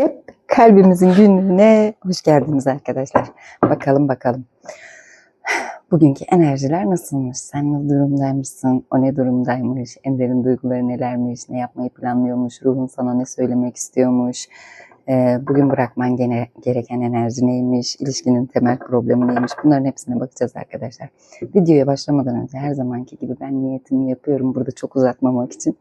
Hep kalbimizin günlüğüne hoş geldiniz arkadaşlar. Bakalım bakalım. Bugünkü enerjiler nasılmış? Sen ne durumdaymışsın? O ne durumdaymış? En derin duyguları nelermiş? Ne yapmayı planlıyormuş? Ruhun sana ne söylemek istiyormuş? Ee, bugün bırakman gene, gereken enerji neymiş? İlişkinin temel problemi neymiş? Bunların hepsine bakacağız arkadaşlar. Videoya başlamadan önce her zamanki gibi ben niyetimi yapıyorum. Burada çok uzatmamak için.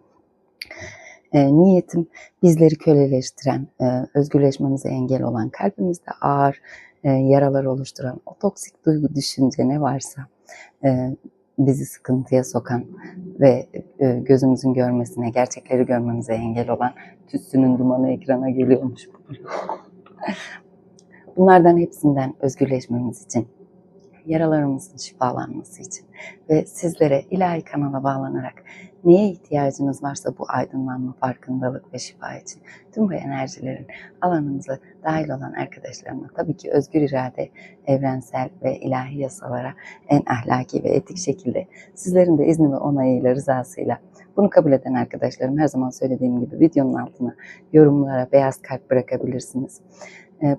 E, niyetim bizleri köleleştiren, e, özgürleşmemize engel olan, kalbimizde ağır e, yaralar oluşturan, o toksik duygu, düşünce ne varsa e, bizi sıkıntıya sokan ve e, gözümüzün görmesine, gerçekleri görmemize engel olan tütsünün dumanı ekrana geliyormuş. Bunlardan hepsinden özgürleşmemiz için, yaralarımızın şifalanması için ve sizlere ilahi kanala bağlanarak neye ihtiyacınız varsa bu aydınlanma, farkındalık ve şifa için tüm bu enerjilerin alanınıza dahil olan arkadaşlarıma tabii ki özgür irade, evrensel ve ilahi yasalara en ahlaki ve etik şekilde sizlerin de izni ve onayıyla, rızasıyla bunu kabul eden arkadaşlarım her zaman söylediğim gibi videonun altına yorumlara beyaz kalp bırakabilirsiniz.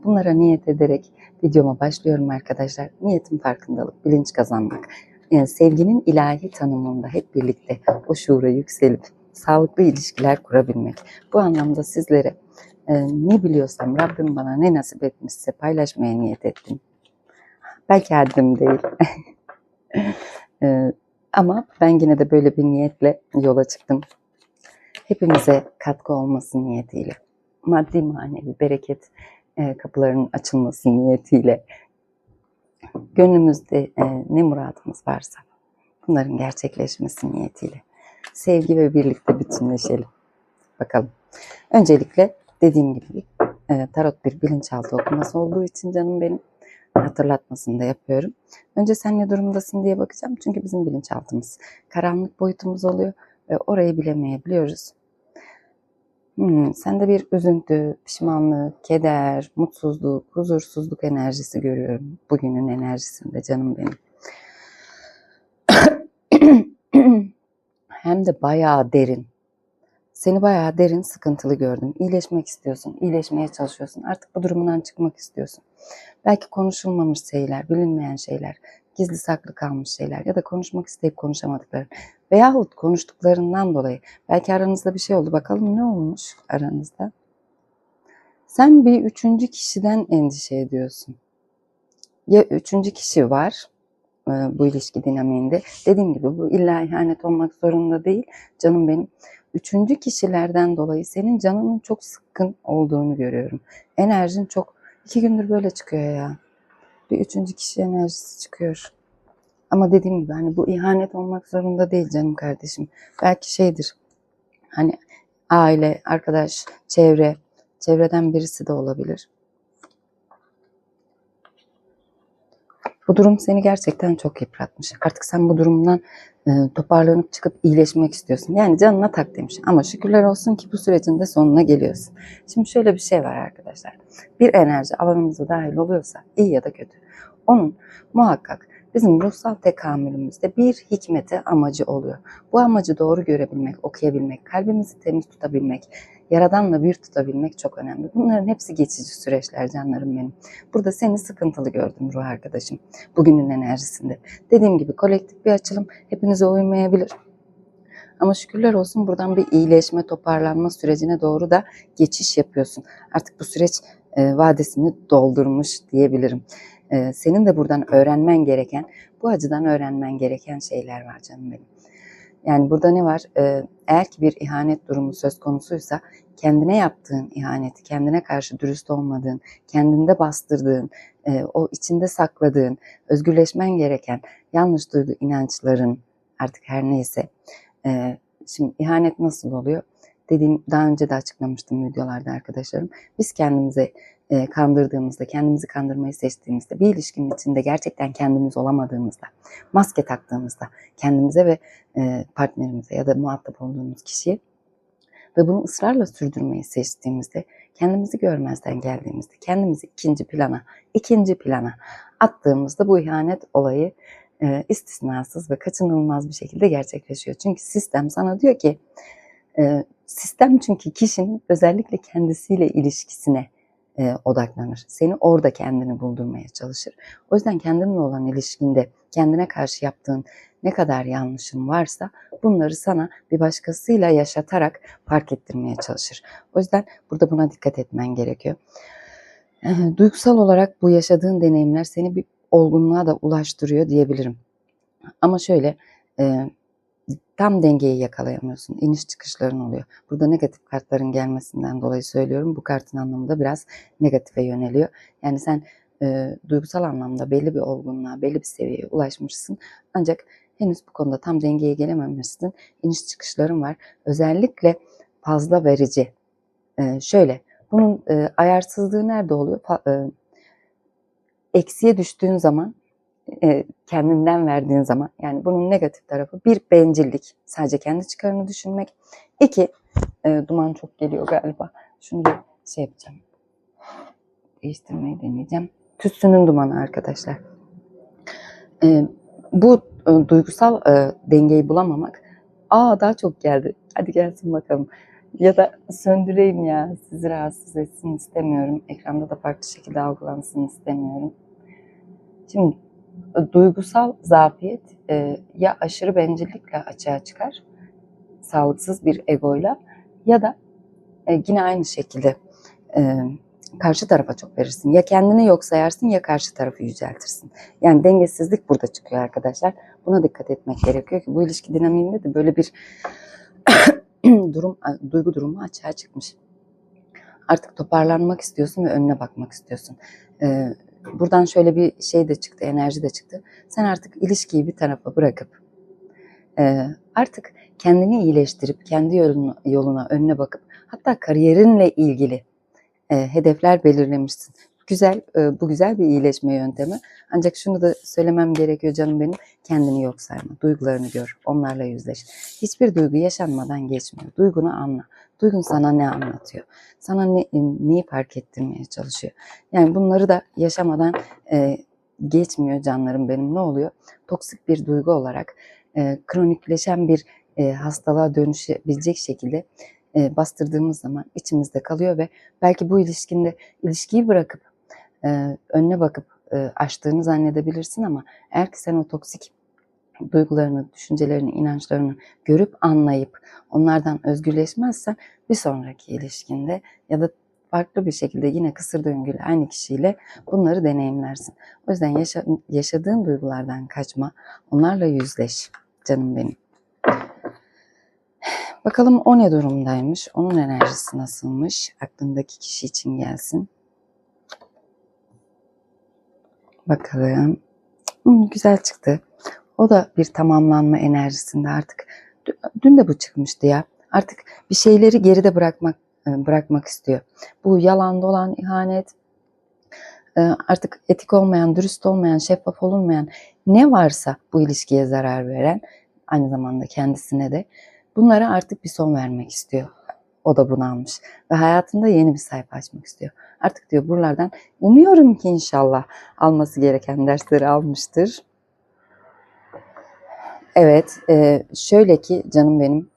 Bunlara niyet ederek videoma başlıyorum arkadaşlar. Niyetim farkındalık, bilinç kazanmak. Yani sevginin ilahi tanımında hep birlikte o şuura yükselip sağlıklı ilişkiler kurabilmek. Bu anlamda sizlere e, ne biliyorsam Rabbim bana ne nasip etmişse paylaşmaya niyet ettim. Belki haddim değil. E, ama ben yine de böyle bir niyetle yola çıktım. Hepimize katkı olması niyetiyle. Maddi manevi bereket e, kapılarının açılması niyetiyle gönlümüzde e, ne muradımız varsa bunların gerçekleşmesi niyetiyle sevgi ve birlikte bütünleşelim. Bakalım. Öncelikle dediğim gibi e, tarot bir bilinçaltı okuması olduğu için canım benim hatırlatmasını da yapıyorum. Önce sen ne durumdasın diye bakacağım. Çünkü bizim bilinçaltımız karanlık boyutumuz oluyor ve orayı bilemeyebiliyoruz. Hmm, sende bir üzüntü, pişmanlık, keder, mutsuzluk, huzursuzluk enerjisi görüyorum. Bugünün enerjisinde canım benim. Hem de bayağı derin. Seni bayağı derin, sıkıntılı gördüm. İyileşmek istiyorsun, iyileşmeye çalışıyorsun. Artık bu durumundan çıkmak istiyorsun. Belki konuşulmamış şeyler, bilinmeyen şeyler, gizli saklı kalmış şeyler ya da konuşmak isteyip konuşamadıkları veyahut konuştuklarından dolayı belki aranızda bir şey oldu. Bakalım ne olmuş aranızda? Sen bir üçüncü kişiden endişe ediyorsun. Ya üçüncü kişi var e, bu ilişki dinamiğinde. Dediğim gibi bu illa ihanet olmak zorunda değil. Canım benim. Üçüncü kişilerden dolayı senin canının çok sıkkın olduğunu görüyorum. Enerjin çok iki gündür böyle çıkıyor ya. Bir üçüncü kişi enerjisi çıkıyor. Ama dediğim gibi hani bu ihanet olmak zorunda değil canım kardeşim. Belki şeydir. Hani aile, arkadaş, çevre, çevreden birisi de olabilir. Bu durum seni gerçekten çok yıpratmış. Artık sen bu durumdan e, toparlanıp çıkıp iyileşmek istiyorsun. Yani canına tak demiş. Ama şükürler olsun ki bu sürecin de sonuna geliyorsun. Şimdi şöyle bir şey var arkadaşlar. Bir enerji alanımıza dahil oluyorsa iyi ya da kötü. Onun muhakkak bizim ruhsal tekamülümüzde bir hikmeti amacı oluyor. Bu amacı doğru görebilmek, okuyabilmek, kalbimizi temiz tutabilmek, Yaradanla bir tutabilmek çok önemli. Bunların hepsi geçici süreçler canlarım benim. Burada seni sıkıntılı gördüm ruh arkadaşım. Bugünün enerjisinde. Dediğim gibi kolektif bir açılım hepinize uymayabilir. Ama şükürler olsun buradan bir iyileşme, toparlanma sürecine doğru da geçiş yapıyorsun. Artık bu süreç e, vadesini doldurmuş diyebilirim. E, senin de buradan öğrenmen gereken, bu açıdan öğrenmen gereken şeyler var canım benim. Yani burada ne var? Ee, eğer ki bir ihanet durumu söz konusuysa kendine yaptığın ihaneti, kendine karşı dürüst olmadığın, kendinde bastırdığın, e, o içinde sakladığın, özgürleşmen gereken yanlış duygu inançların artık her neyse. E, şimdi ihanet nasıl oluyor? Dediğim daha önce de açıklamıştım videolarda arkadaşlarım. Biz kendimize e, kandırdığımızda, kendimizi kandırmayı seçtiğimizde, bir ilişkinin içinde gerçekten kendimiz olamadığımızda, maske taktığımızda kendimize ve e, partnerimize ya da muhatap olduğumuz kişiye ve bunu ısrarla sürdürmeyi seçtiğimizde, kendimizi görmezden geldiğimizde, kendimizi ikinci plana, ikinci plana attığımızda bu ihanet olayı e, istisnasız ve kaçınılmaz bir şekilde gerçekleşiyor. Çünkü sistem sana diyor ki, e, sistem çünkü kişinin özellikle kendisiyle ilişkisine e, odaklanır. Seni orada kendini buldurmaya çalışır. O yüzden kendinle olan ilişkinde kendine karşı yaptığın ne kadar yanlışın varsa bunları sana bir başkasıyla yaşatarak fark ettirmeye çalışır. O yüzden burada buna dikkat etmen gerekiyor. E, duygusal olarak bu yaşadığın deneyimler seni bir olgunluğa da ulaştırıyor diyebilirim. Ama şöyle tam dengeyi yakalayamıyorsun. İniş çıkışların oluyor. Burada negatif kartların gelmesinden dolayı söylüyorum. Bu kartın anlamı da biraz negatife yöneliyor. Yani sen e, duygusal anlamda belli bir olgunluğa, belli bir seviyeye ulaşmışsın. Ancak henüz bu konuda tam dengeye gelememişsin. İniş çıkışların var. Özellikle fazla verici. E, şöyle, bunun e, ayarsızlığı nerede oluyor? Fa- e, eksiye düştüğün zaman e, kendinden verdiğin zaman yani bunun negatif tarafı bir bencillik sadece kendi çıkarını düşünmek. İki e, duman çok geliyor galiba. Şunu bir şey yapacağım. Değiştirmeyi deneyeceğim. Tütsünün dumanı arkadaşlar. E, bu e, duygusal e, dengeyi bulamamak aa daha çok geldi. Hadi gelsin bakalım. Ya da söndüreyim ya. Sizi rahatsız etsin istemiyorum. Ekranda da farklı şekilde algılansın istemiyorum. Şimdi duygusal zafiyet e, ya aşırı bencillikle açığa çıkar, sağlıksız bir egoyla ya da e, yine aynı şekilde e, karşı tarafa çok verirsin. Ya kendini yok sayarsın ya karşı tarafı yüceltirsin. Yani dengesizlik burada çıkıyor arkadaşlar. Buna dikkat etmek gerekiyor ki bu ilişki dinamiğinde de böyle bir durum, duygu durumu açığa çıkmış. Artık toparlanmak istiyorsun ve önüne bakmak istiyorsun. Ee, buradan şöyle bir şey de çıktı, enerji de çıktı. Sen artık ilişkiyi bir tarafa bırakıp e, artık kendini iyileştirip kendi yoluna, yoluna önüne bakıp hatta kariyerinle ilgili e, hedefler belirlemişsin. Güzel, e, bu güzel bir iyileşme yöntemi. Ancak şunu da söylemem gerekiyor canım benim. Kendini yok sayma. Duygularını gör. Onlarla yüzleş. Hiçbir duygu yaşanmadan geçmiyor. Duygunu anla. Duygun sana ne anlatıyor? Sana ne, neyi fark ettirmeye çalışıyor? Yani bunları da yaşamadan e, geçmiyor canlarım benim. Ne oluyor? Toksik bir duygu olarak e, kronikleşen bir e, hastalığa dönüşebilecek şekilde e, bastırdığımız zaman içimizde kalıyor ve belki bu ilişkinde ilişkiyi bırakıp e, önüne bakıp e, aştığını zannedebilirsin ama eğer ki sen o toksik duygularını, düşüncelerini, inançlarını görüp anlayıp onlardan özgürleşmezsen bir sonraki ilişkinde ya da farklı bir şekilde yine kısır döngülü aynı kişiyle bunları deneyimlersin. O yüzden yaşa, yaşadığın duygulardan kaçma, onlarla yüzleş canım benim. Bakalım o ne durumdaymış, onun enerjisi nasılmış, aklındaki kişi için gelsin. Bakalım. Hmm, güzel çıktı. O da bir tamamlanma enerjisinde artık. Dün de bu çıkmıştı ya. Artık bir şeyleri geride bırakmak bırakmak istiyor. Bu yalan dolan ihanet, artık etik olmayan, dürüst olmayan, şeffaf olunmayan ne varsa bu ilişkiye zarar veren, aynı zamanda kendisine de bunlara artık bir son vermek istiyor. O da bunu almış ve hayatında yeni bir sayfa açmak istiyor. Artık diyor buralardan umuyorum ki inşallah alması gereken dersleri almıştır. Evet, şöyle ki canım benim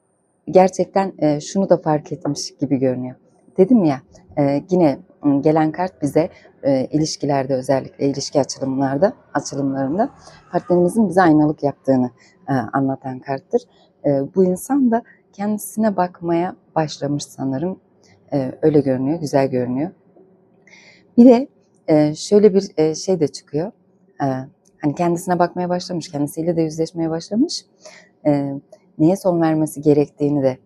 gerçekten şunu da fark etmiş gibi görünüyor. Dedim ya yine gelen kart bize ilişkilerde özellikle ilişki açılımlarda açılımlarında partnerimizin bize aynalık yaptığını anlatan karttır. Bu insan da kendisine bakmaya başlamış sanırım. Öyle görünüyor, güzel görünüyor. Bir de şöyle bir şey de çıkıyor. Hani kendisine bakmaya başlamış, kendisiyle de yüzleşmeye başlamış. Neye son vermesi gerektiğini de.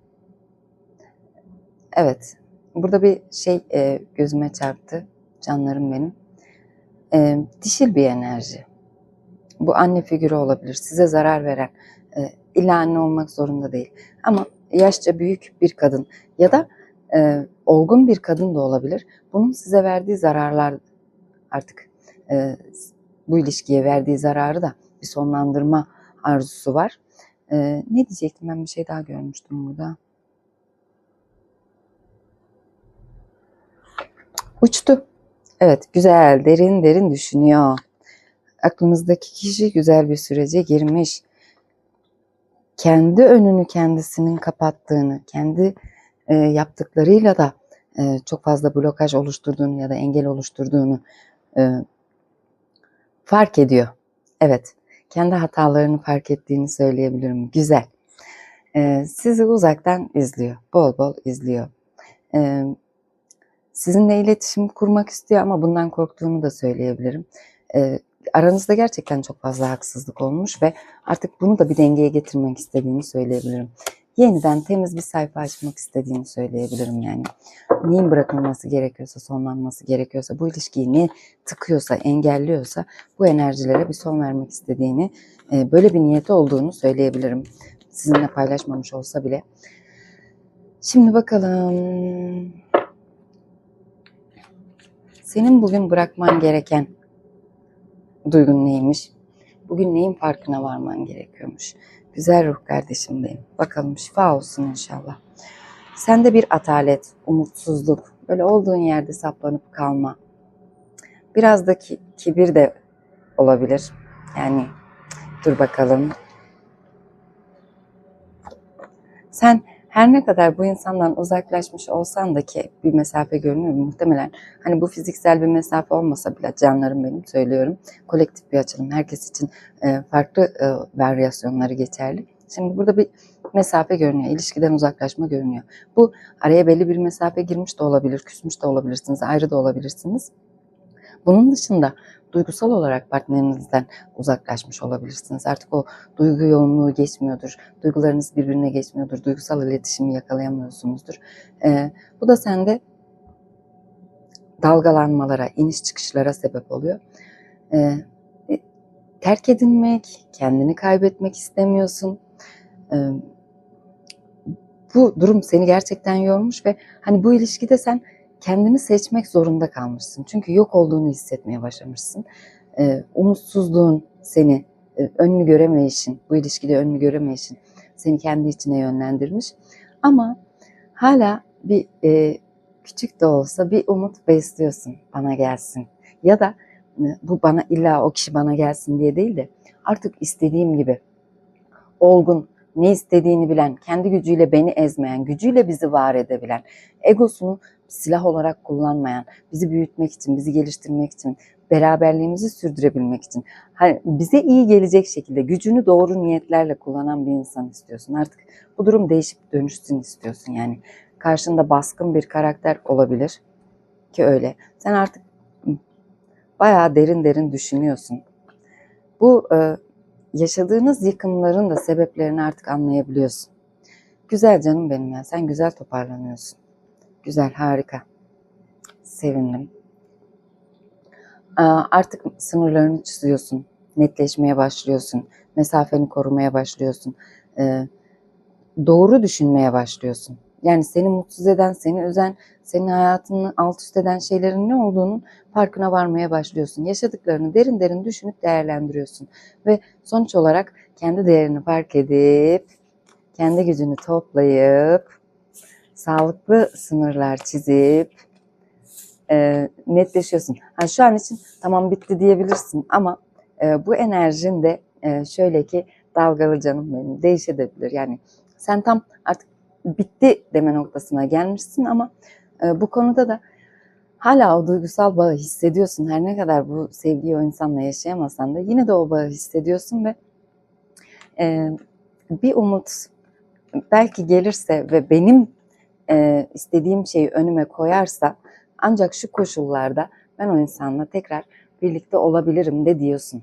Evet, burada bir şey gözüme çarptı, canlarım benim. Dişil bir enerji. Bu anne figürü olabilir, size zarar veren. İlla anne olmak zorunda değil. Ama yaşça büyük bir kadın ya da e, olgun bir kadın da olabilir. Bunun size verdiği zararlar artık e, bu ilişkiye verdiği zararı da bir sonlandırma arzusu var. E, ne diyecektim ben bir şey daha görmüştüm burada. Uçtu. Evet güzel derin derin düşünüyor. Aklınızdaki kişi güzel bir sürece girmiş. Kendi önünü kendisinin kapattığını, kendi e, yaptıklarıyla da e, çok fazla blokaj oluşturduğunu ya da engel oluşturduğunu e, fark ediyor. Evet, kendi hatalarını fark ettiğini söyleyebilirim. Güzel. E, sizi uzaktan izliyor, bol bol izliyor. E, sizinle iletişim kurmak istiyor ama bundan korktuğunu da söyleyebilirim. E, aranızda gerçekten çok fazla haksızlık olmuş ve artık bunu da bir dengeye getirmek istediğini söyleyebilirim. Yeniden temiz bir sayfa açmak istediğini söyleyebilirim yani. Neyin bırakılması gerekiyorsa, sonlanması gerekiyorsa, bu ilişkiyi ne tıkıyorsa, engelliyorsa bu enerjilere bir son vermek istediğini, e, böyle bir niyeti olduğunu söyleyebilirim. Sizinle paylaşmamış olsa bile. Şimdi bakalım. Senin bugün bırakman gereken duygun neymiş? Bugün neyin farkına varman gerekiyormuş? Güzel ruh kardeşim benim. Bakalım şifa olsun inşallah. Sende bir atalet, umutsuzluk, böyle olduğun yerde saplanıp kalma. Biraz da ki, kibir de olabilir. Yani dur bakalım. Sen her ne kadar bu insandan uzaklaşmış olsan da ki bir mesafe görünüyor muhtemelen. Hani bu fiziksel bir mesafe olmasa bile canlarım benim söylüyorum. Kolektif bir açılım. Herkes için e, farklı e, varyasyonları geçerli. Şimdi burada bir mesafe görünüyor. İlişkiden uzaklaşma görünüyor. Bu araya belli bir mesafe girmiş de olabilir, küsmüş de olabilirsiniz, ayrı da olabilirsiniz. Bunun dışında duygusal olarak partnerinizden uzaklaşmış olabilirsiniz. Artık o duygu yoğunluğu geçmiyordur. Duygularınız birbirine geçmiyordur. Duygusal iletişimi yakalayamıyorsunuzdur. Ee, bu da sende dalgalanmalara, iniş çıkışlara sebep oluyor. Ee, terk edilmek, kendini kaybetmek istemiyorsun. Ee, bu durum seni gerçekten yormuş ve hani bu ilişkide sen kendini seçmek zorunda kalmışsın. Çünkü yok olduğunu hissetmeye başlamışsın. Ee, umutsuzluğun seni, e, önünü göremeyişin, bu ilişkide önünü göremeyişin seni kendi içine yönlendirmiş. Ama hala bir e, küçük de olsa bir umut besliyorsun bana gelsin. Ya da e, bu bana illa o kişi bana gelsin diye değil de artık istediğim gibi olgun, ne istediğini bilen, kendi gücüyle beni ezmeyen, gücüyle bizi var edebilen, egosunu silah olarak kullanmayan, bizi büyütmek için, bizi geliştirmek için, beraberliğimizi sürdürebilmek için, hani bize iyi gelecek şekilde gücünü doğru niyetlerle kullanan bir insan istiyorsun. Artık bu durum değişip dönüşsün istiyorsun. Yani karşında baskın bir karakter olabilir ki öyle. Sen artık bayağı derin derin düşünüyorsun. Bu e, yaşadığınız yıkımların da sebeplerini artık anlayabiliyorsun. Güzel canım benim ya. Sen güzel toparlanıyorsun. Güzel, harika. Sevindim. Artık sınırlarını çiziyorsun. Netleşmeye başlıyorsun. Mesafeni korumaya başlıyorsun. Doğru düşünmeye başlıyorsun. Yani seni mutsuz eden, seni üzen, senin hayatını alt üst eden şeylerin ne olduğunun farkına varmaya başlıyorsun. Yaşadıklarını derin derin düşünüp değerlendiriyorsun. Ve sonuç olarak kendi değerini fark edip, kendi gücünü toplayıp, sağlıklı sınırlar çizip e, netleşiyorsun. Ha, şu an için tamam bitti diyebilirsin ama e, bu enerjin de e, şöyle ki dalgalı canım benim değişebilir. Yani sen tam artık bitti deme noktasına gelmişsin ama e, bu konuda da hala o duygusal bağı hissediyorsun. Her ne kadar bu sevgiyi o insanla yaşayamasan da yine de o bağı hissediyorsun ve e, bir umut belki gelirse ve benim e, istediğim şeyi önüme koyarsa ancak şu koşullarda ben o insanla tekrar birlikte olabilirim de diyorsun.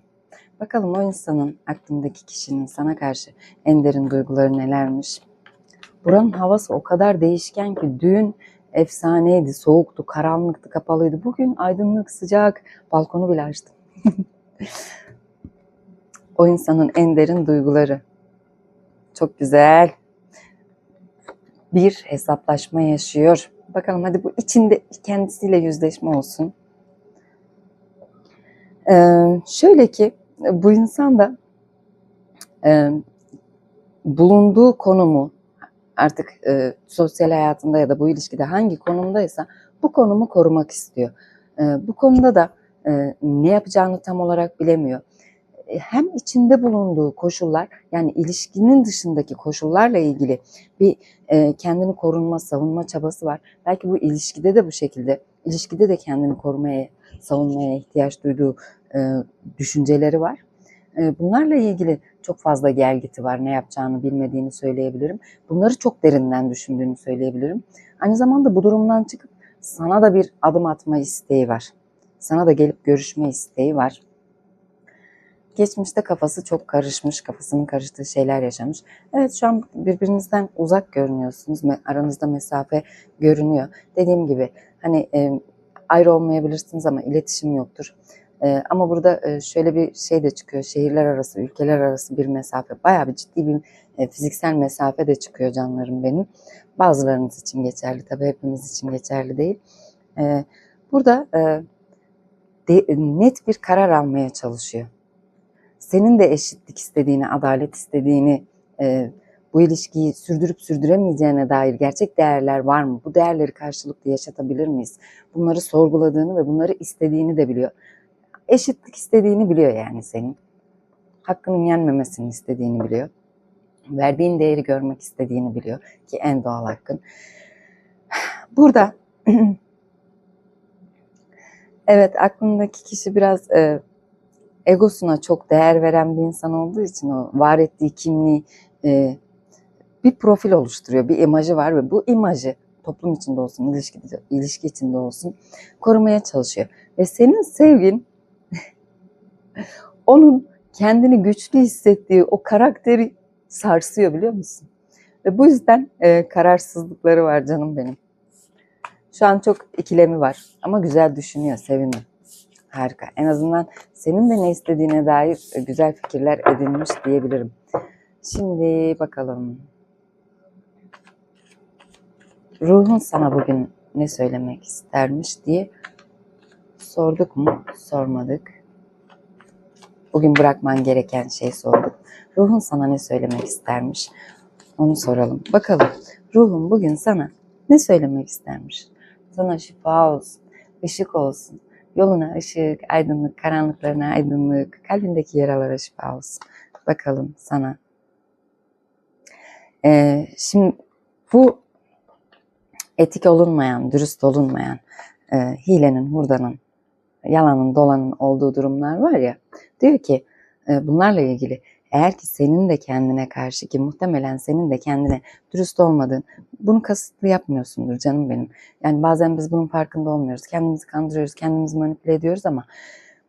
Bakalım o insanın aklındaki kişinin sana karşı en derin duyguları nelermiş? Buranın havası o kadar değişken ki dün efsaneydi, soğuktu, karanlıktı, kapalıydı. Bugün aydınlık, sıcak, balkonu bile açtım. o insanın en derin duyguları. Çok güzel bir hesaplaşma yaşıyor. Bakalım hadi bu içinde kendisiyle yüzleşme olsun. Ee, şöyle ki bu insan da e, bulunduğu konumu artık e, sosyal hayatında ya da bu ilişkide hangi konumdaysa bu konumu korumak istiyor. E, bu konuda da e, ne yapacağını tam olarak bilemiyor. e, hem içinde bulunduğu koşullar yani ilişkinin dışındaki koşullarla ilgili bir e, kendini korunma, savunma çabası var. Belki bu ilişkide de bu şekilde, ilişkide de kendini korumaya, savunmaya ihtiyaç duyduğu e, düşünceleri var. E, bunlarla ilgili çok fazla gelgiti var. Ne yapacağını bilmediğini söyleyebilirim. Bunları çok derinden düşündüğünü söyleyebilirim. Aynı zamanda bu durumdan çıkıp sana da bir adım atma isteği var. Sana da gelip görüşme isteği var. Geçmişte kafası çok karışmış, kafasının karıştığı şeyler yaşamış. Evet şu an birbirinizden uzak görünüyorsunuz. Aranızda mesafe görünüyor. Dediğim gibi hani ayrı olmayabilirsiniz ama iletişim yoktur. E, ama burada e, şöyle bir şey de çıkıyor. Şehirler arası, ülkeler arası bir mesafe. Bayağı bir ciddi bir e, fiziksel mesafe de çıkıyor canlarım benim. Bazılarınız için geçerli tabii hepimiz için geçerli değil. E, burada e, de- net bir karar almaya çalışıyor. Senin de eşitlik istediğini, adalet istediğini, e, bu ilişkiyi sürdürüp sürdüremeyeceğine dair gerçek değerler var mı? Bu değerleri karşılıklı yaşatabilir miyiz? Bunları sorguladığını ve bunları istediğini de biliyor. Eşitlik istediğini biliyor yani senin. Hakkının yenmemesini istediğini biliyor. Verdiğin değeri görmek istediğini biliyor ki en doğal hakkın. Burada evet aklındaki kişi biraz e, egosuna çok değer veren bir insan olduğu için o var ettiği kimliği e, bir profil oluşturuyor, bir imajı var ve bu imajı toplum içinde olsun, ilişki, ilişki içinde olsun korumaya çalışıyor. Ve senin sevgin onun kendini güçlü hissettiği o karakteri sarsıyor biliyor musun? Ve bu yüzden e, kararsızlıkları var canım benim. Şu an çok ikilemi var ama güzel düşünüyor, sevindim. Harika. En azından senin de ne istediğine dair e, güzel fikirler edinmiş diyebilirim. Şimdi bakalım. Ruhun sana bugün ne söylemek istermiş diye sorduk mu? Sormadık. Bugün bırakman gereken şey sorduk. Ruhun sana ne söylemek istermiş? Onu soralım. Bakalım ruhun bugün sana ne söylemek istermiş? Sana şifa olsun, ışık olsun, yoluna ışık, aydınlık, karanlıklarına aydınlık, kalbindeki yaralara şifa olsun. Bakalım sana. Ee, şimdi bu etik olunmayan, dürüst olunmayan, e, hilenin, hurdanın, yalanın, dolanın olduğu durumlar var ya, diyor ki e, bunlarla ilgili eğer ki senin de kendine karşı ki muhtemelen senin de kendine dürüst olmadığın, bunu kasıtlı yapmıyorsundur canım benim. Yani bazen biz bunun farkında olmuyoruz. Kendimizi kandırıyoruz, kendimizi manipüle ediyoruz ama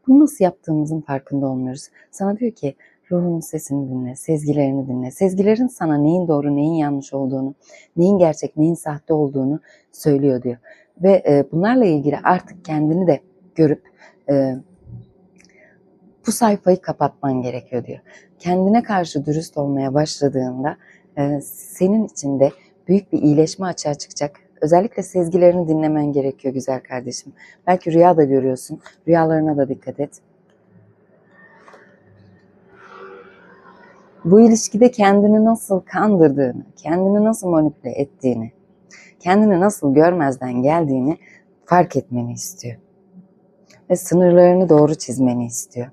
bunu nasıl yaptığımızın farkında olmuyoruz. Sana diyor ki ruhunun sesini dinle, sezgilerini dinle. Sezgilerin sana neyin doğru, neyin yanlış olduğunu, neyin gerçek, neyin sahte olduğunu söylüyor diyor. Ve e, bunlarla ilgili artık kendini de görüp e, bu sayfayı kapatman gerekiyor diyor. Kendine karşı dürüst olmaya başladığında e, senin içinde büyük bir iyileşme açığa çıkacak. Özellikle sezgilerini dinlemen gerekiyor güzel kardeşim. Belki rüya da görüyorsun. Rüyalarına da dikkat et. Bu ilişkide kendini nasıl kandırdığını, kendini nasıl manipüle ettiğini, kendini nasıl görmezden geldiğini fark etmeni istiyor. Ve sınırlarını doğru çizmeni istiyor.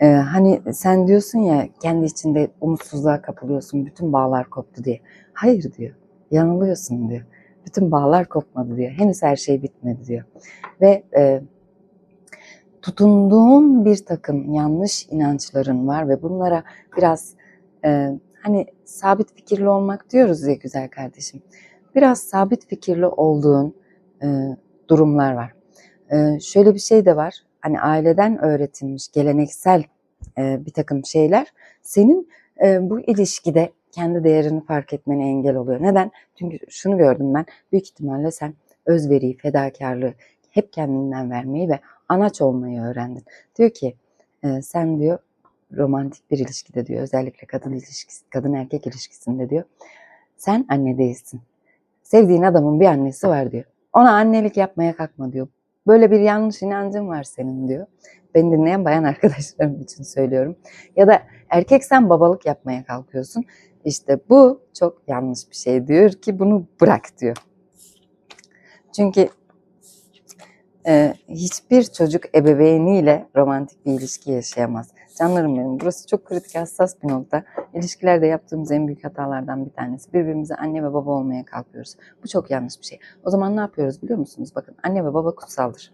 Ee, hani sen diyorsun ya kendi içinde umutsuzluğa kapılıyorsun, bütün bağlar koptu diye. Hayır diyor, yanılıyorsun diyor. Bütün bağlar kopmadı diyor. Henüz her şey bitmedi diyor. Ve e, tutunduğun bir takım yanlış inançların var ve bunlara biraz e, hani sabit fikirli olmak diyoruz ya güzel kardeşim. Biraz sabit fikirli olduğun e, durumlar var. E, şöyle bir şey de var. Hani aileden öğretilmiş geleneksel e, bir takım şeyler senin e, bu ilişkide kendi değerini fark etmene engel oluyor. Neden? Çünkü şunu gördüm ben. Büyük ihtimalle sen özveriyi, fedakarlığı, hep kendinden vermeyi ve anaç olmayı öğrendin. Diyor ki e, sen diyor romantik bir ilişkide diyor özellikle kadın ilişkisi, kadın erkek ilişkisinde diyor. Sen anne değilsin. Sevdiğin adamın bir annesi var diyor. Ona annelik yapmaya kalkma diyor. Böyle bir yanlış inancın var senin diyor. Beni dinleyen bayan arkadaşlarım için söylüyorum. Ya da erkek sen babalık yapmaya kalkıyorsun. İşte bu çok yanlış bir şey diyor ki bunu bırak diyor. Çünkü e, hiçbir çocuk ebeveyniyle romantik bir ilişki yaşayamaz. Canlarım benim. Burası çok kritik, hassas bir nokta. İlişkilerde yaptığımız en büyük hatalardan bir tanesi. Birbirimize anne ve baba olmaya kalkıyoruz. Bu çok yanlış bir şey. O zaman ne yapıyoruz biliyor musunuz? Bakın anne ve baba kutsaldır.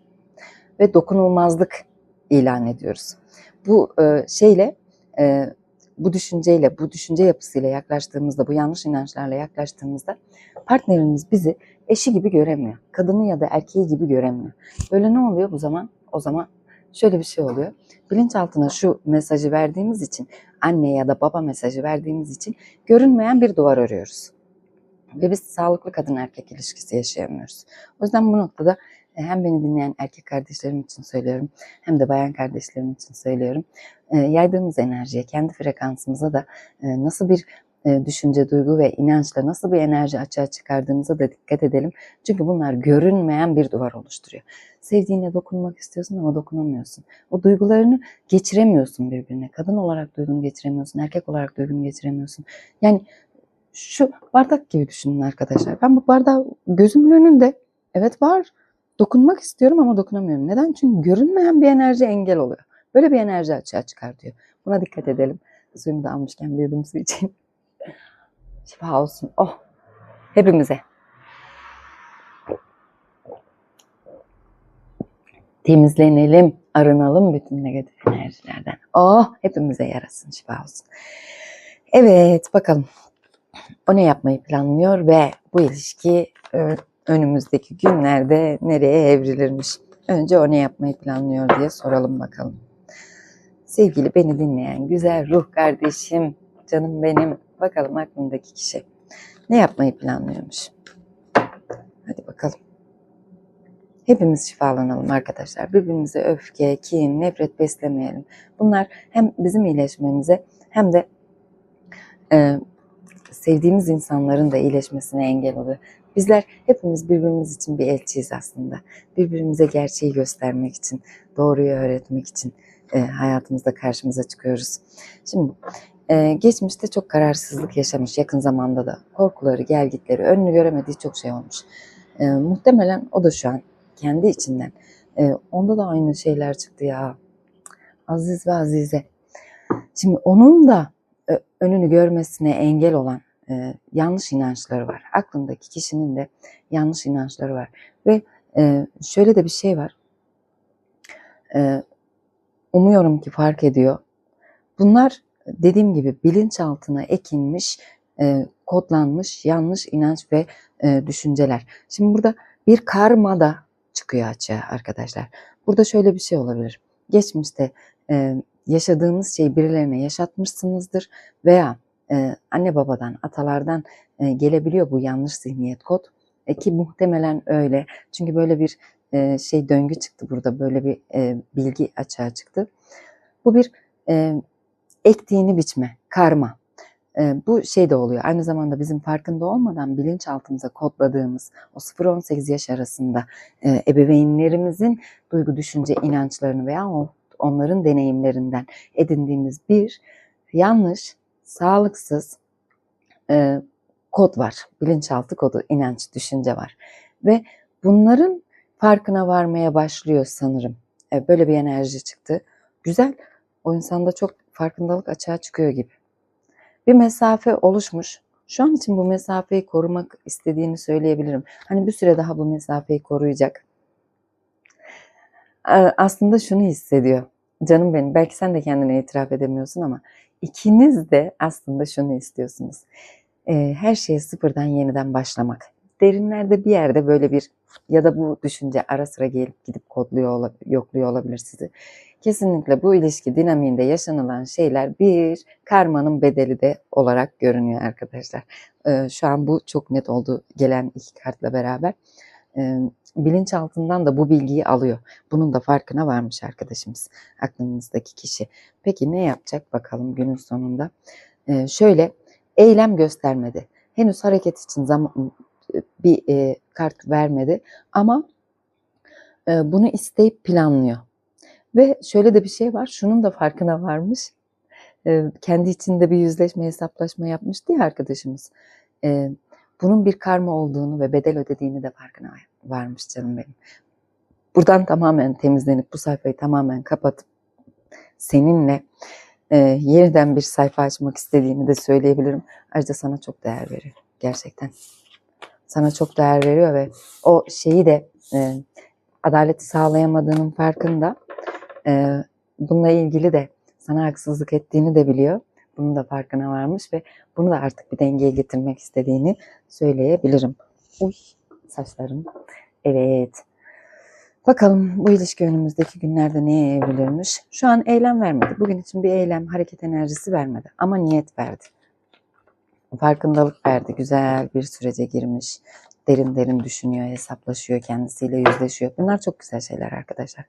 Ve dokunulmazlık ilan ediyoruz. Bu e, şeyle, e, bu düşünceyle, bu düşünce yapısıyla yaklaştığımızda, bu yanlış inançlarla yaklaştığımızda partnerimiz bizi eşi gibi göremiyor. Kadını ya da erkeği gibi göremiyor. Böyle ne oluyor bu zaman? O zaman şöyle bir şey oluyor. Bilinçaltına şu mesajı verdiğimiz için, anne ya da baba mesajı verdiğimiz için görünmeyen bir duvar örüyoruz. Ve biz sağlıklı kadın erkek ilişkisi yaşayamıyoruz. O yüzden bu noktada e, hem beni dinleyen erkek kardeşlerim için söylüyorum hem de bayan kardeşlerim için söylüyorum. E, yaydığımız enerjiye, kendi frekansımıza da e, nasıl bir düşünce, duygu ve inançla nasıl bir enerji açığa çıkardığımıza da dikkat edelim. Çünkü bunlar görünmeyen bir duvar oluşturuyor. Sevdiğine dokunmak istiyorsun ama dokunamıyorsun. O duygularını geçiremiyorsun birbirine. Kadın olarak duygunu geçiremiyorsun, erkek olarak duygunu geçiremiyorsun. Yani şu bardak gibi düşünün arkadaşlar. Ben bu bardağı gözümün önünde evet var. Dokunmak istiyorum ama dokunamıyorum. Neden? Çünkü görünmeyen bir enerji engel oluyor. Böyle bir enerji açığa çıkar diyor. Buna dikkat edelim. Suyumu da almışken bir yudum su içeyim. Şifa olsun. Oh. Hepimize. Temizlenelim, arınalım bütün negatif enerjilerden. Oh, hepimize yarasın, şifa olsun. Evet, bakalım. O ne yapmayı planlıyor ve bu ilişki e, önümüzdeki günlerde nereye evrilirmiş? Önce o ne yapmayı planlıyor diye soralım bakalım. Sevgili beni dinleyen güzel ruh kardeşim, canım benim. Bakalım aklındaki kişi ne yapmayı planlıyormuş? Hadi bakalım. Hepimiz şifalanalım arkadaşlar. Birbirimize öfke, kin, nefret beslemeyelim. Bunlar hem bizim iyileşmemize hem de e, sevdiğimiz insanların da iyileşmesine engel oluyor. Bizler hepimiz birbirimiz için bir elçiyiz aslında. Birbirimize gerçeği göstermek için, doğruyu öğretmek için e, hayatımızda karşımıza çıkıyoruz. Şimdi ee, geçmişte çok kararsızlık yaşamış yakın zamanda da. Korkuları, gelgitleri, önünü göremediği çok şey olmuş. Ee, muhtemelen o da şu an kendi içinden. Ee, onda da aynı şeyler çıktı ya. Aziz ve Azize. Şimdi onun da e, önünü görmesine engel olan e, yanlış inançları var. Aklındaki kişinin de yanlış inançları var. Ve e, şöyle de bir şey var. E, umuyorum ki fark ediyor. Bunlar dediğim gibi bilinçaltına ekinmiş, e, kodlanmış yanlış inanç ve e, düşünceler. Şimdi burada bir karma da çıkıyor açığa arkadaşlar. Burada şöyle bir şey olabilir. Geçmişte e, yaşadığınız şeyi birilerine yaşatmışsınızdır veya e, anne babadan, atalardan e, gelebiliyor bu yanlış zihniyet kod. E, ki muhtemelen öyle. Çünkü böyle bir e, şey döngü çıktı burada, böyle bir e, bilgi açığa çıktı. Bu bir e, ektiğini biçme, karma. E, bu şey de oluyor. Aynı zamanda bizim farkında olmadan bilinçaltımıza kodladığımız o 0-18 yaş arasında e, ebeveynlerimizin duygu, düşünce, inançlarını veya o, onların deneyimlerinden edindiğimiz bir yanlış, sağlıksız e, kod var. Bilinçaltı kodu, inanç, düşünce var. Ve bunların farkına varmaya başlıyor sanırım. E, böyle bir enerji çıktı. Güzel. O insanda çok farkındalık açığa çıkıyor gibi. Bir mesafe oluşmuş. Şu an için bu mesafeyi korumak istediğini söyleyebilirim. Hani bir süre daha bu mesafeyi koruyacak. Aslında şunu hissediyor. Canım benim belki sen de kendine itiraf edemiyorsun ama ikiniz de aslında şunu istiyorsunuz. Her şeye sıfırdan yeniden başlamak. Derinlerde bir yerde böyle bir ya da bu düşünce ara sıra gelip gidip kodluyor, yokluyor olabilir sizi. Kesinlikle bu ilişki dinamiğinde yaşanılan şeyler bir karmanın bedeli de olarak görünüyor arkadaşlar. Ee, şu an bu çok net oldu gelen iki kartla beraber. Ee, bilinçaltından da bu bilgiyi alıyor. Bunun da farkına varmış arkadaşımız, aklınızdaki kişi. Peki ne yapacak bakalım günün sonunda? Ee, şöyle eylem göstermedi. Henüz hareket için zaman bir e, kart vermedi ama e, bunu isteyip planlıyor. Ve şöyle de bir şey var, şunun da farkına varmış. E, kendi içinde bir yüzleşme, hesaplaşma yapmıştı ya arkadaşımız. E, bunun bir karma olduğunu ve bedel ödediğini de farkına varmış canım benim. Buradan tamamen temizlenip bu sayfayı tamamen kapatıp seninle e, yeniden bir sayfa açmak istediğini de söyleyebilirim. Ayrıca sana çok değer veriyor. Gerçekten. Sana çok değer veriyor ve o şeyi de e, adaleti sağlayamadığının farkında. E, bununla ilgili de sana haksızlık ettiğini de biliyor. Bunun da farkına varmış ve bunu da artık bir dengeye getirmek istediğini söyleyebilirim. Uy saçlarım. Evet. Bakalım bu ilişki önümüzdeki günlerde neye evrilirmiş? Şu an eylem vermedi. Bugün için bir eylem, hareket enerjisi vermedi. Ama niyet verdi. Farkındalık verdi. Güzel bir sürece girmiş. Derin derin düşünüyor, hesaplaşıyor, kendisiyle yüzleşiyor. Bunlar çok güzel şeyler arkadaşlar.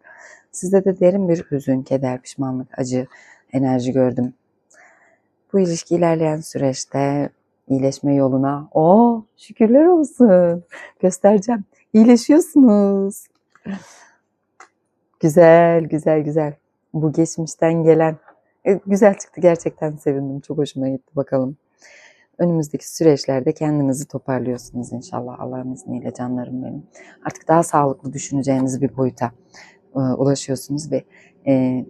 Sizde de derin bir hüzün, keder, pişmanlık, acı, enerji gördüm. Bu ilişki ilerleyen süreçte iyileşme yoluna. O şükürler olsun. Göstereceğim. İyileşiyorsunuz. Güzel, güzel, güzel. Bu geçmişten gelen e, güzel çıktı. Gerçekten sevindim. Çok hoşuma gitti. Bakalım. Önümüzdeki süreçlerde kendinizi toparlıyorsunuz inşallah Allah'ın izniyle canlarım benim. Artık daha sağlıklı düşüneceğiniz bir boyuta e, ulaşıyorsunuz ve e,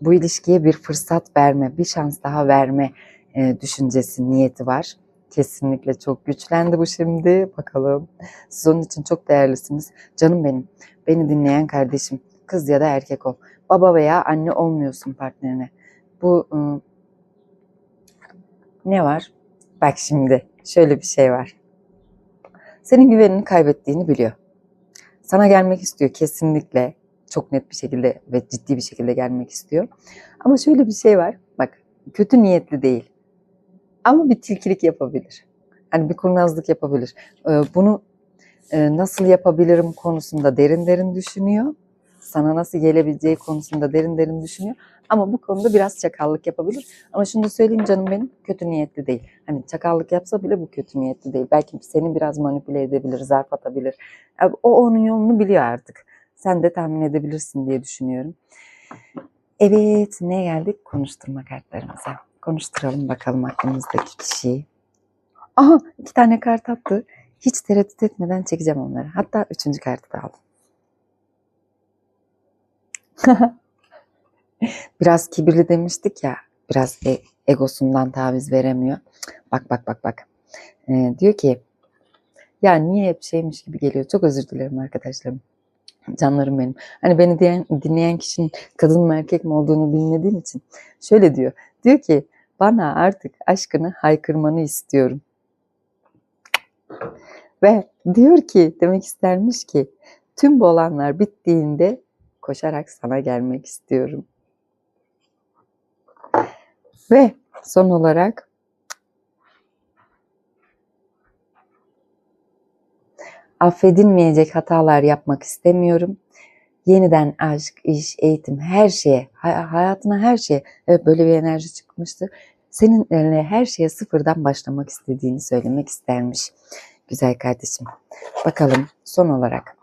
bu ilişkiye bir fırsat verme, bir şans daha verme e, düşüncesi, niyeti var. Kesinlikle çok güçlendi bu şimdi. Bakalım. Siz onun için çok değerlisiniz. Canım benim. Beni dinleyen kardeşim. Kız ya da erkek ol. Baba veya anne olmuyorsun partnerine. Bu ıı, ne var? Bak şimdi şöyle bir şey var. Senin güvenini kaybettiğini biliyor. Sana gelmek istiyor kesinlikle. Çok net bir şekilde ve ciddi bir şekilde gelmek istiyor. Ama şöyle bir şey var. Bak kötü niyetli değil. Ama bir tilkilik yapabilir. Hani bir kurnazlık yapabilir. Ee, Bunu e, nasıl yapabilirim konusunda derin derin düşünüyor. Sana nasıl gelebileceği konusunda derin derin düşünüyor. Ama bu konuda biraz çakallık yapabilir. Ama şunu da söyleyeyim canım benim kötü niyetli değil. Hani çakallık yapsa bile bu kötü niyetli değil. Belki seni biraz manipüle edebilir, zarf atabilir. O onun yolunu biliyor artık. Sen de tahmin edebilirsin diye düşünüyorum. Evet ne geldik? Konuşturma kartlarımıza. Konuşturalım bakalım aklımızdaki kişiyi. Aha iki tane kart attı. Hiç tereddüt etmeden çekeceğim onları. Hatta üçüncü kartı da aldım. biraz kibirli demiştik ya. Biraz e- egosundan taviz veremiyor. Bak bak bak bak. Ee, diyor ki ya niye hep şeymiş gibi geliyor. Çok özür dilerim arkadaşlarım. Canlarım benim. Hani beni diyen, dinleyen kişinin kadın mı erkek mi olduğunu bilmediğim için şöyle diyor. Diyor ki bana artık aşkını haykırmanı istiyorum. Ve diyor ki demek istermiş ki tüm bu olanlar bittiğinde koşarak sana gelmek istiyorum. Ve son olarak affedilmeyecek hatalar yapmak istemiyorum. Yeniden aşk, iş, eğitim, her şeye, hay- hayatına her şeye, evet böyle bir enerji çıkmıştı. Senin her şeye sıfırdan başlamak istediğini söylemek istermiş. Güzel kardeşim. Bakalım son olarak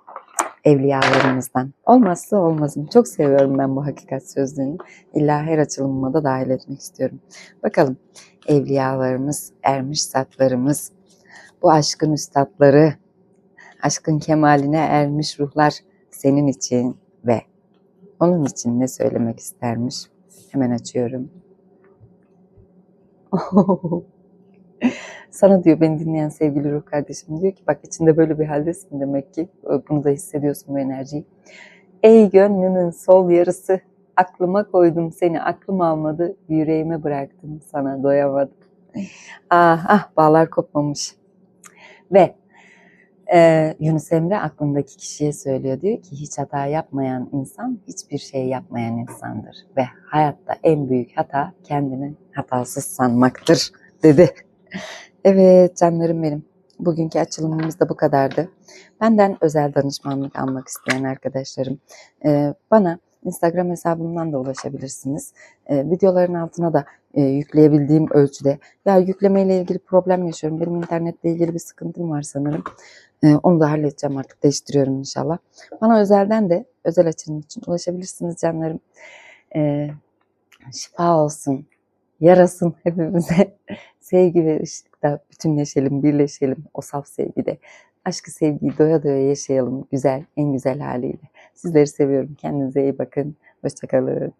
evliyalarımızdan. Olmazsa olmazım. Çok seviyorum ben bu hakikat sözlüğünü. İlla her açılımıma da dahil etmek istiyorum. Bakalım evliyalarımız, ermiş zatlarımız, bu aşkın üstadları, aşkın kemaline ermiş ruhlar senin için ve onun için ne söylemek istermiş? Hemen açıyorum. Sana diyor beni dinleyen sevgili ruh kardeşim diyor ki bak içinde böyle bir haldesin demek ki bunu da hissediyorsun bu enerjiyi. Ey gönlümün sol yarısı aklıma koydum seni aklım almadı yüreğime bıraktım sana doyamadım. Ah ah bağlar kopmamış. Ve e, Yunus Emre aklındaki kişiye söylüyor diyor ki hiç hata yapmayan insan hiçbir şey yapmayan insandır. Ve hayatta en büyük hata kendini hatasız sanmaktır dedi. Evet canlarım benim. Bugünkü açılımımız da bu kadardı. Benden özel danışmanlık almak isteyen arkadaşlarım e, bana Instagram hesabımdan da ulaşabilirsiniz. E, videoların altına da e, yükleyebildiğim ölçüde. Ya yüklemeyle ilgili problem yaşıyorum. Benim internetle ilgili bir sıkıntım var sanırım. E, onu da halledeceğim artık. Değiştiriyorum inşallah. Bana özelden de özel açılım için ulaşabilirsiniz canlarım. Şifa olsun. Yarasın hepimize. Sevgi ve ışıkta bütünleşelim, birleşelim o saf sevgide. Aşkı sevgiyi doya doya yaşayalım güzel, en güzel haliyle. Sizleri seviyorum. Kendinize iyi bakın. Hoşçakalın.